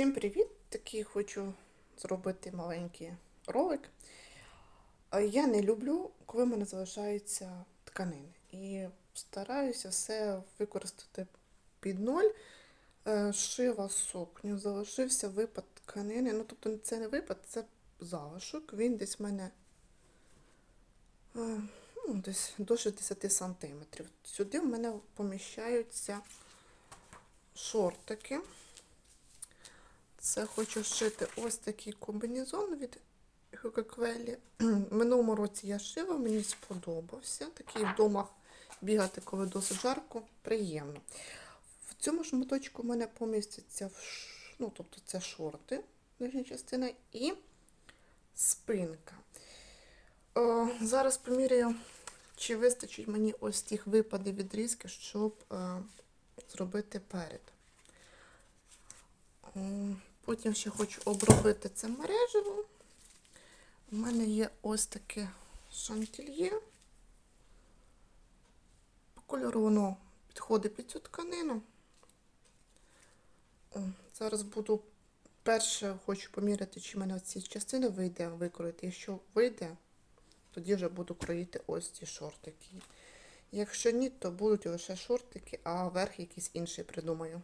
Всім привіт! Такий хочу зробити маленький ролик. Я не люблю, коли в мене залишаються тканини. І стараюся все використати під ноль. Е, Шила сукню, залишився випад тканини. Ну, тобто це не випад, це залишок. Він десь в мене е, ну, десь до 60 сантиметрів. Сюди в мене поміщаються шортики. Це хочу шити ось такий комбінезон від Хукаквелі. Минулому році я шила, мені сподобався. Такий вдома бігати, коли досить жарко, приємно. В цьому ж моточку в мене ш- ну, тобто це шорти, нижня частина, і спинка. О, зараз поміряю, чи вистачить мені ось тих випадів відрізки, щоб е, зробити перед. Потім ще хочу обробити це мережево. У мене є ось таке шантільє. По кольору воно підходить під цю тканину. О, Зараз буду перше хочу поміряти, чи в мене ці частини вийде викроїти. Якщо вийде, тоді вже буду кроїти ось ці шортики. Якщо ні, то будуть лише шортики, а верх якийсь інший придумаю.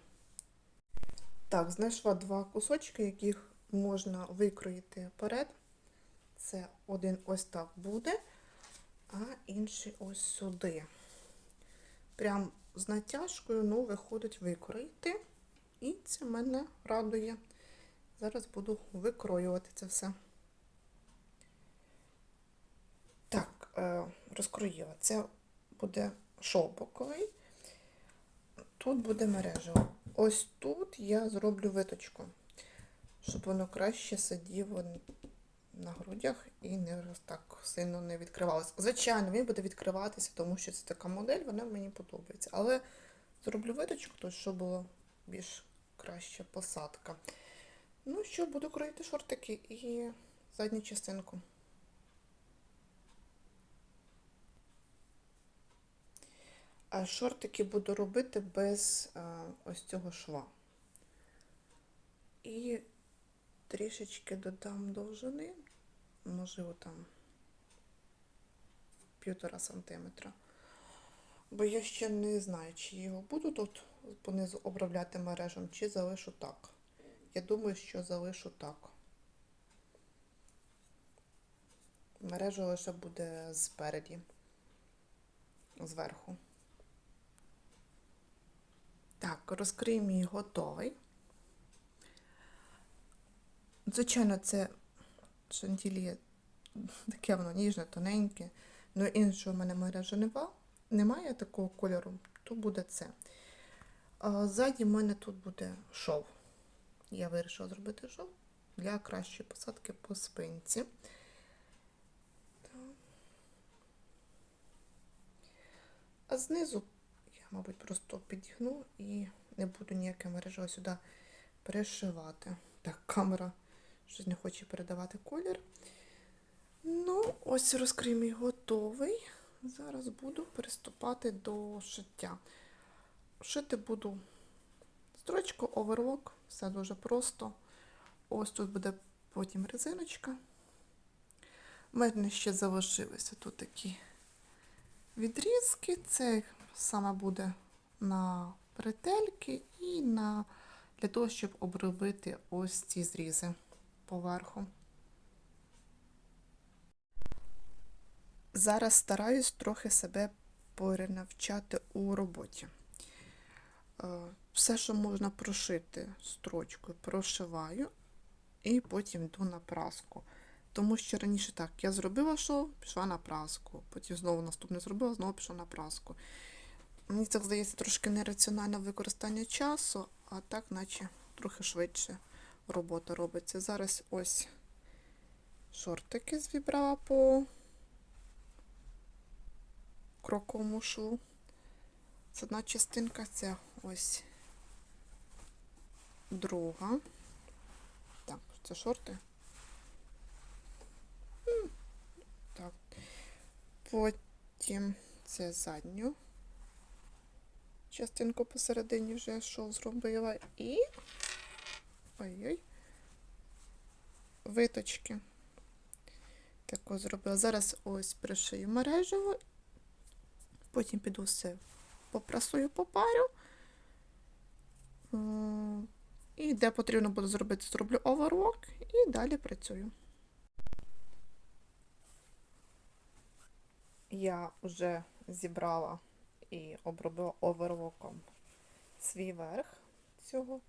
Так, знайшла два кусочки, яких можна викроїти вперед. Це один ось так буде, а інший ось сюди. Прям з натяжкою, ну, виходить викроїти. І це мене радує. Зараз буду викроювати це все. Так, е, розкроїла. Це буде шовбоковий. Тут буде мережево. Ось тут я зроблю виточку, щоб воно краще сиділо на грудях і не так сильно не відкривалося. Звичайно, він буде відкриватися, тому що це така модель, вона мені подобається. Але зроблю виточку, то щоб було більш краща посадка. Ну що, буду кроїти шортики і задню частинку. А шортики буду робити без а, ось цього шва. І трішечки додам довжини, можливо, там півтора сантиметра. Бо я ще не знаю, чи його буду тут понизу обробляти мережем, чи залишу так. Я думаю, що залишу так. Мережа лише буде спереді, зверху. Так, розкрий мій готовий. Звичайно, це шантілі таке воно ніжне, тоненьке. Ну іншого в мене мережа нема- немає такого кольору, то буде це. А ззаді в мене тут буде шов. Я вирішила зробити шов для кращої посадки по спинці. А знизу мабуть, просто підігну і не буду ніяке мережа сюди пришивати. Так, камера щось не хоче передавати колір. Ну, ось розкрий мій готовий. Зараз буду приступати до шиття. Шити буду строчку, оверлок, все дуже просто. Ось тут буде потім резиночка. У мене ще залишилися тут такі відрізки. Це саме буде на бретельки і на, для того, щоб обробити ось ці зрізи поверху. Зараз стараюсь трохи себе перенавчати у роботі. Е, Все, що можна прошити строчкою, прошиваю і потім йду на праску. Тому що раніше так, я зробила шов, пішла на праску, потім знову наступне зробила, знову пішла на праску. Мені це здається трошки нераціональне використання часу, а так, наче трохи швидше робота робиться. Зараз ось шортики зібрала по кроковому шву. Це одна частинка, це ось друга. Так, це шорти. Так. Потім це задню частинку посередині вже шов зробила. І ой-ой, виточки. Таку зробила. Зараз ось пришию мережево, потім піду все попрасую попарю. І де потрібно буде зробити, зроблю оверлок і далі працюю. Я вже зібрала і обробила оверлоком свій верх цього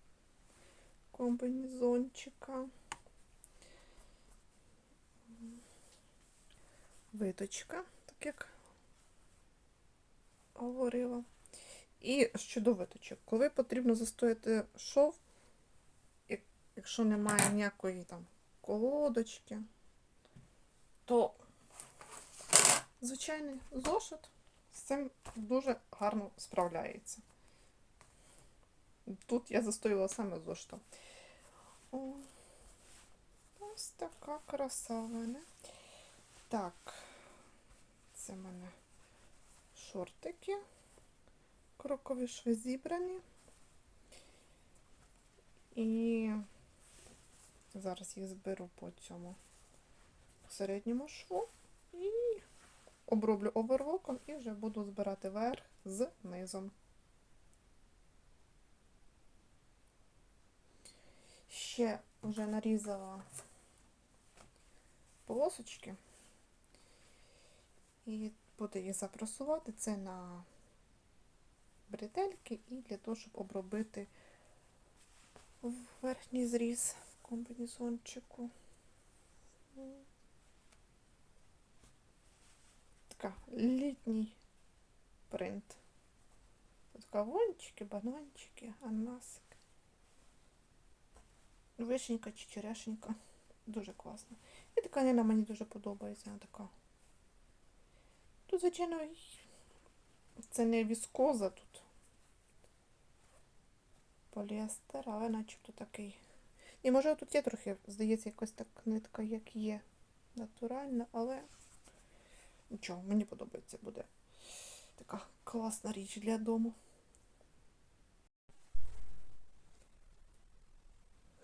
комбінезончика. Виточка, так як говорила. І щодо виточок, коли потрібно застояти шов, якщо немає ніякої там колодочки, то звичайний зошит цим дуже гарно справляється. Тут я застояла саме зошитом. О, ось така краса мене. Так, це в мене шортики. Крокові шви зібрані. І зараз їх зберу по цьому середньому шву і оброблю оверлоком і вже буду збирати верх з низом. Ще вже нарізала полосочки і буду їх запрасувати. Це на бретельки і для того, щоб обробити верхній зріз комбінезончику. Така літній принт. Тут кавунчики, бананчики, ананасик. Вишенька чи черешенька. Дуже класно. І тканина мені дуже подобається. Вона така. Тут, звичайно, це не віскоза тут. Поліестер, але начебто такий. І може тут є трохи, здається, якось так нитка, як є. Натуральна, але нічого, мені подобається буде. Така класна річ для дому.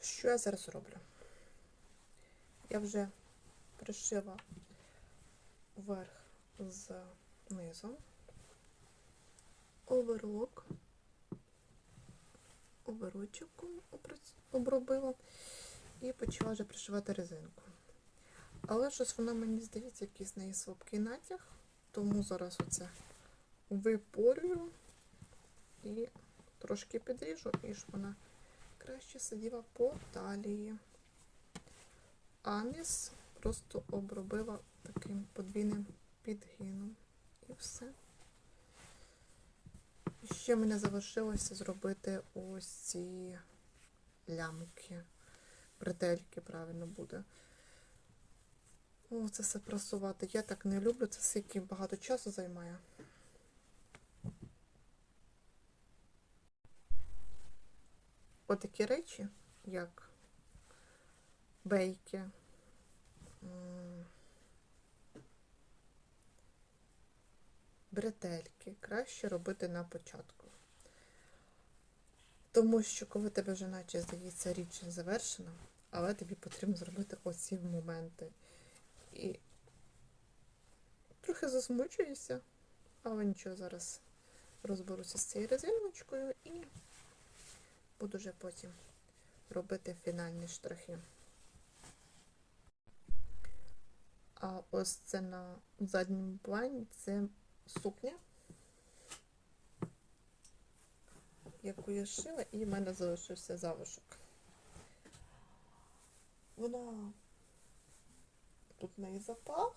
Що я зараз роблю? Я вже пришила верх з низом, оверлок, оверочок обробила і почала вже пришивати резинку. Але щось вона мені здається, якийсь в неї слабкий натяг, тому зараз оце випорюю і трошки підріжу, і щоб вона краще сиділа по талії. А низ просто обробила таким подвійним підгином. І все. І ще мене залишилося зробити ось ці лямки, бретельки правильно буде. О, це все прасувати. Я так не люблю, це скільки багато часу займає. Отакі речі, як бейки, бретельки, краще робити на початку. Тому що коли тебе вже наче здається річ завершена, але тобі потрібно зробити оці моменти. І трохи засмучуюся, але нічого, зараз розберуся з цією резиночкою і буду вже потім робити фінальні штрихи. А ось це на задньому плані це сукня, яку я шила, і в мене залишився залишок. Вона тут в неї запах,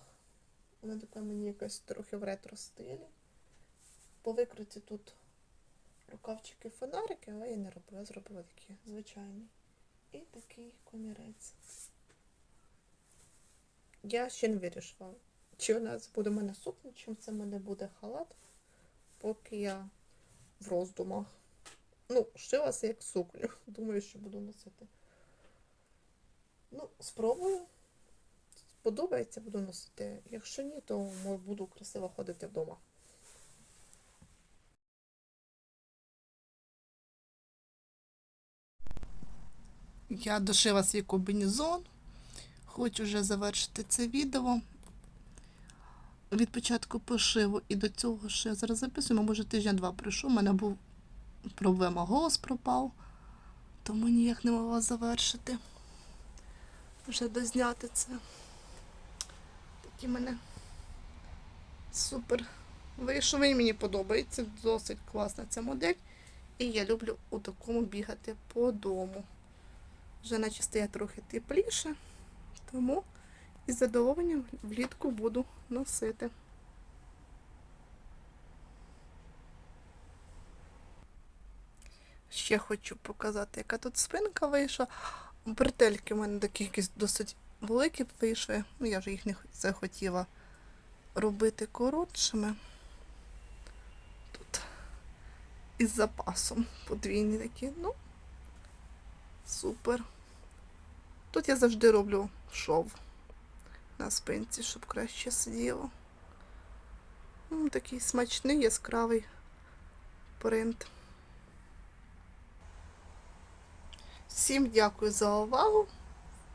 вона така мені якась трохи в ретро стилі. По викриті тут рукавчики фонарики, але я не робила, зробила такі звичайні. І такий комірець. Я ще не вирішила, чи вона буде в мене сукня, чи це в мене буде халат, поки я в роздумах. Ну, шилася як сукню. Думаю, що буду носити. Ну, спробую. Сподобається, буду носити. Якщо ні, то буду красиво ходити вдома. Я дошила свій комбінезон. Хочу вже завершити це відео. Від початку пошиву і до цього, що я зараз записую, може тижня-два пройшов. У мене був проблема, голос пропав, тому ніяк не могла завершити. Вже дозняти це. Такі мене супер вийшов. Він мені подобається. Досить класна ця модель. І я люблю у такому бігати по дому. Вже наче стає трохи тепліше, тому із задоволенням влітку буду носити. Ще хочу показати, яка тут спинка вийшла. Бретельки в мене такі якісь досить великі вийшли. Ну, я вже їх не захотіла робити коротшими. Тут із запасом подвійні такі. Ну, супер. Тут я завжди роблю шов на спинці, щоб краще сиділо. М, Такий смачний, яскравий принт. Всім дякую за увагу,